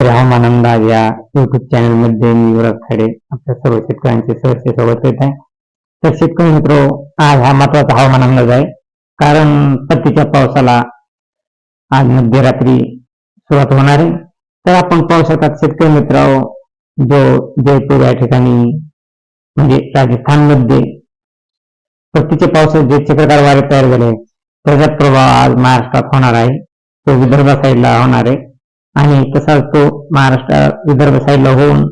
हवामान अंदाज या युट्यूब चॅनलमध्ये मी युवराज खाडे आपल्या सर्व शेतकऱ्यांचे सहर्ष स्वागत करीत आहे. तर शेतकरी मित्र आज हा महत्त्वाचा हवामान अंदाज आहे. कारण पत्तीच्या पावसाला आज मध्यरात्री सुरुवात होणार आहे. तर आपण पाहू शकतात शेतकरी मित्र जो जयपूर या ठिकाणी म्हणजे राजस्थानमध्ये पत्तीच्या पावसात जे चक्रकार वारे तयार झाले त्याचा प्रभाव आज महाराष्ट्रात होणार आहे. तो विदर्भ साईडला होणार आहे. आणि तसाच तो महाराष्ट्र विदर्भ साईडला होऊन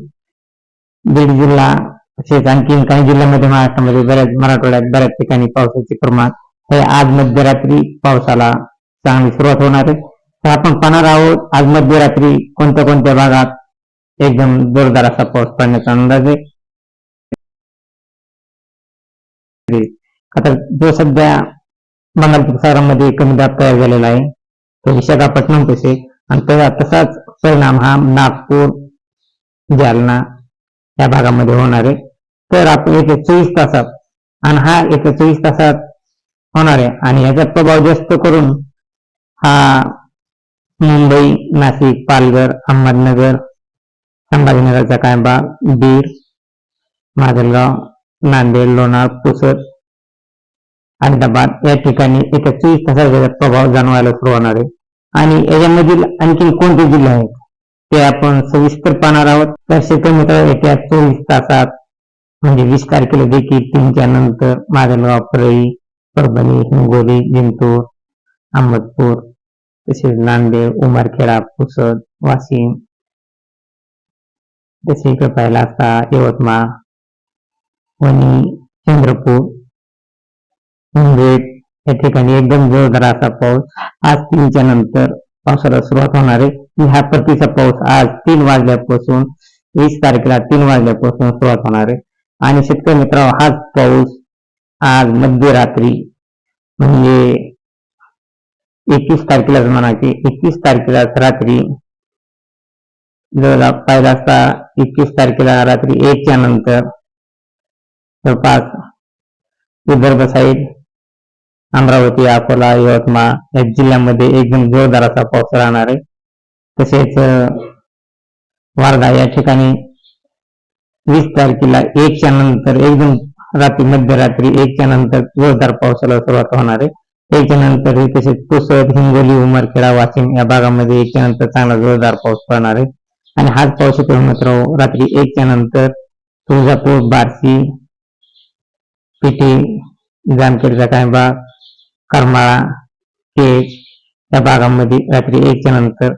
बीड जिल्हा तसेच आणखी काही जिल्ह्यामध्ये महाराष्ट्रामध्ये बऱ्याच मराठवाड्यात बऱ्याच ठिकाणी पावसाचे प्रमाण हे आज मध्यरात्री पावसाला चांगली सुरुवात होणार आहे. तर आपण पाहणार आहोत आज मध्यरात्री कोणत्या कोणत्या भागात एकदम जोरदार असा पाऊस पडण्याचा अंदाज आहे. आता जो सध्या बंगाल सागरामध्ये कमी दाब तयार झालेला आहे तो विशाखापट्टणम कसे आणि त्याचा तसाच परिणाम हा नागपूर जालना या भागामध्ये होणार आहे. तर आपण येथे चोवीस तासात आणि हा येथे चोवीस तासात होणार आहे. आणि याचा प्रभाव जास्त करून हा मुंबई नाशिक पालघर अहमदनगर संभाजीनगरचा काय भाग बीड माजलगाव नांदेड लोणार पुसद अहमदाबाद या ठिकाणी येत्या चोवीस तासाचा प्रभाव जाणवायला सुरू होणार आहे. आणि याच्यामधील आणखी कोणते जिल्हे आहेत? ते आपण सविस्तर पाहणार आहोत. तर क्षेत्रमित्र येत्या चोवीस तासात म्हणजे वीस तारखेला देखील तीनच्या नंतर माजलगाव परळी परभणी हिंगोली जिंतूर अहमदपूर तसेच नांदेड उमरखेडा पुसद वाशिम तसे इकडे पाहिला असता यवतमाळ वणी चंद्रपूर मुंबई या ठिकाणी एकदम जोरदार असा पाऊस आज तीनच्या नंतर पावसाला सुरुवात होणार आहे. ह्या परतीचा पाऊस आज तीन वाजल्यापासून वीस तारखेला तीन वाजल्यापासून सुरुवात होणार आहे. आणि शेतकरी मित्र हाच पाऊस आज मध्यरात्री म्हणजे एकवीस तारखेलाच म्हणा की एकवीस तारखेलाच रात्री जर पाहिला असता एकवीस तारखेला रात्री एकच्या नंतर जवळपास विदर्भ साईड अमरावती अकोला यवतमाळ या जिल्ह्यामध्ये एकदम जोरदार असा पाऊस राहणार आहे. तसेच वारदा या ठिकाणी वीस तारखेला एकच्या नंतर एकदम रात्री मध्यरात्री एकच्या नंतर जोरदार पावसाला सुरुवात होणार आहे. एकच्या नंतर हे तसेच पुसद हिंगोली उमरखेडा वाशिम या भागामध्ये एकच्या नंतर चांगला जोरदार पाऊस पडणार आहे. आणि हाच पाऊस येतो मित्र रात्री एकच्या नंतर तुळजापूर बार्शी पिठी जामखेडचा काही भाग करमाळा केज या भागामध्ये रात्री एकच्या नंतर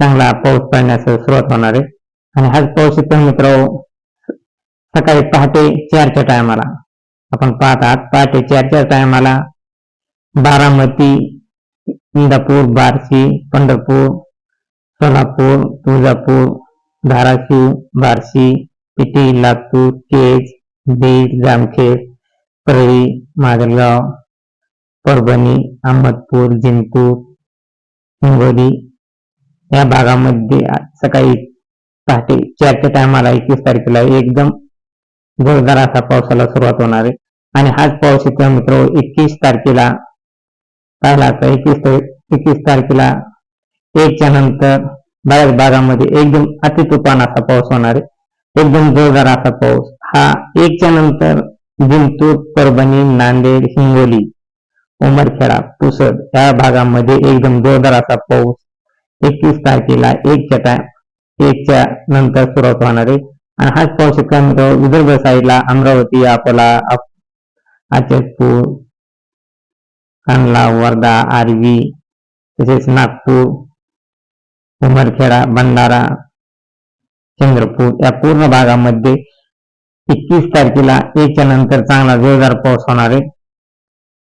चांगला पाऊस पडण्यास सुरुवात होणार आहे. आणि हाच पाऊस येतो मित्र सकाळी पहाटे चारच्या टायमाला आपण पाहत आहात पहाटे चारच्या टायमाला बारामती इंदापूर बार्शी पंढरपूर सोलापूर तुळजापूर धाराशिव बार्शी पिटी लातूर केज बीड जामखेड परळी माजलगाव परभणी अहमदपूर जिंतूर हिंगोली या भागामध्ये सकाळी पहाटे चारच्या टायमाला एकवीस तारखेला एकदम जोरदार असा पावसाला सुरुवात होणार आहे. आणि हाच पाऊस इथे मित्र एकवीस तारखेला पाहिला असता एकवीस एकवीस तारखेला एकच्या नंतर बऱ्याच भागामध्ये एकदम अतितुफान असा पाऊस होणार आहे. एकदम जोरदार असा पाऊस. हा एकच्या नंतर जिंतूर परभणी नांदेड हिंगोली उमरखेडा पुसद या भागामध्ये एकदम जोरदार असा पाऊस एकतीस तारखेला एकच्या टाइम एकच्या नंतर सुरुवात होणार आहे. आणि हाच पाऊस शेतकऱ्यांमध्ये विदर्भ साईडला अमरावती अकोला अचलपूर कांडला वर्धा आरवी तसेच नागपूर उमरखेडा भंडारा चंद्रपूर या पूर्ण भागामध्ये एकतीस तारखेला एकच्या नंतर चांगला जोरदार पाऊस होणार आहे.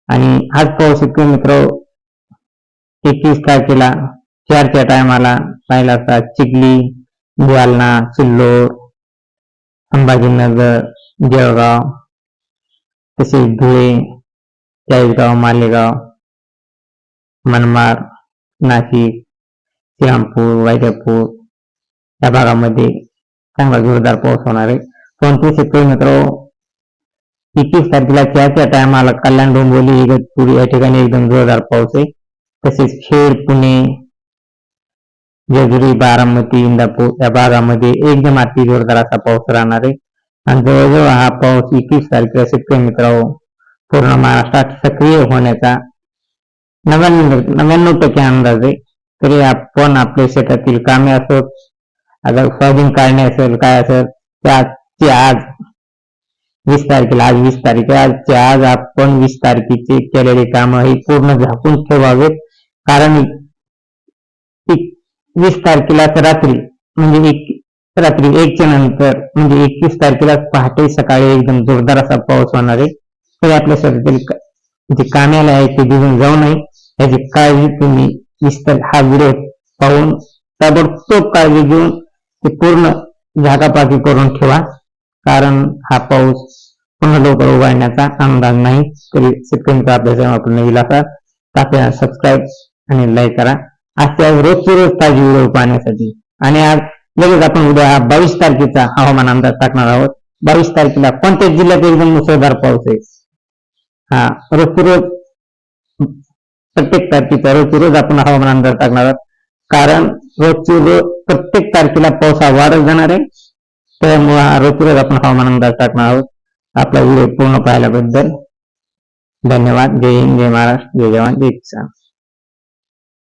आणि आज पाऊस शेतकरी मित्र एकवीस तारखेला चारच्या टायमाला पाहिला असता चिखली जालना सिल्लोर संभाजीनगर जळगाव तसेच धुळे चाळीसगाव मालेगाव मनमाड नाशिक श्रीरामपूर वैजापूर या भागामध्ये चांगला जोरदार पाऊस होणार आहे. कोणते शेतकरी मित्र एकवीस तारखेला त्याच्या टायमाला कल्याण डोंबिवली इगतपूर या ठिकाणी एकदम जोरदार पाऊस आहे. तसेच खेड पुणे जेजुरी बारामती इंदापूर या भागामध्ये एकदम अति जोरदार असा पाऊस राहणार आहे. आणि जवळजवळ हा पाऊस एकवीस तारखेला शेतकरी मित्रांनो पूर्ण महाराष्ट्रात सक्रिय होण्याचा नव्याण्णव नव्याण्णव टक्के अंदाज आहे. तरी आपण आपल्या शेतातील कामे असोत आता सोयाबीन काढणे असेल काय असेल त्याची आज वीस तारखेला आज वीस तारीख आहे आज आपण वीस तारखेचे केलेले काम ही पूर्ण झाकून ठेवावेत. कारण वीस तारखेला रात्री म्हणजे एक रात्री एकच्या नंतर म्हणजे एकवीस तारखेला पहाटे सकाळी एकदम जोरदार असा पाऊस होणार आहे. तरी आपल्या शरीरातील जे कामाला आहे ते भिजून जाऊ नये. याची काळजी तुम्ही विस्तार हा व्हिडिओ पाहून ताबडतोब काळजी घेऊन ते पूर्ण झाकापाकी करून ठेवा. कारण हा पाऊस पुन्हा लवकर उघडण्याचा अंदाज नाही. तरी शेतकरी अभ्यास आपण नवीन असतात आपल्याला सबस्क्राईब आणि लाईक करा. आजच्या रोजचे रोज ताजी व्हिडिओ पाहण्यासाठी. आणि आज लगेच आपण उद्या हा बावीस तारखेचा हवामान अंदाज टाकणार आहोत. बावीस तारखेला कोणत्या जिल्ह्यात एकदम मुसळधार पाऊस आहे? हा रोजचे रोज प्रत्येक तारखेचा रोजचे रोज आपण हवामान अंदाज टाकणार आहोत. कारण रोजचे रोज प्रत्येक तारखेला पाऊस हा वाढत जाणार आहे. त्यामुळे हा आपण हवामान अंदाज टाकणार आहोत. आपला व्हिडिओ पूर्ण पाहिल्याबद्दल धन्यवाद. जय हिंद जय महाराष्ट्र जय जवान जय किसान.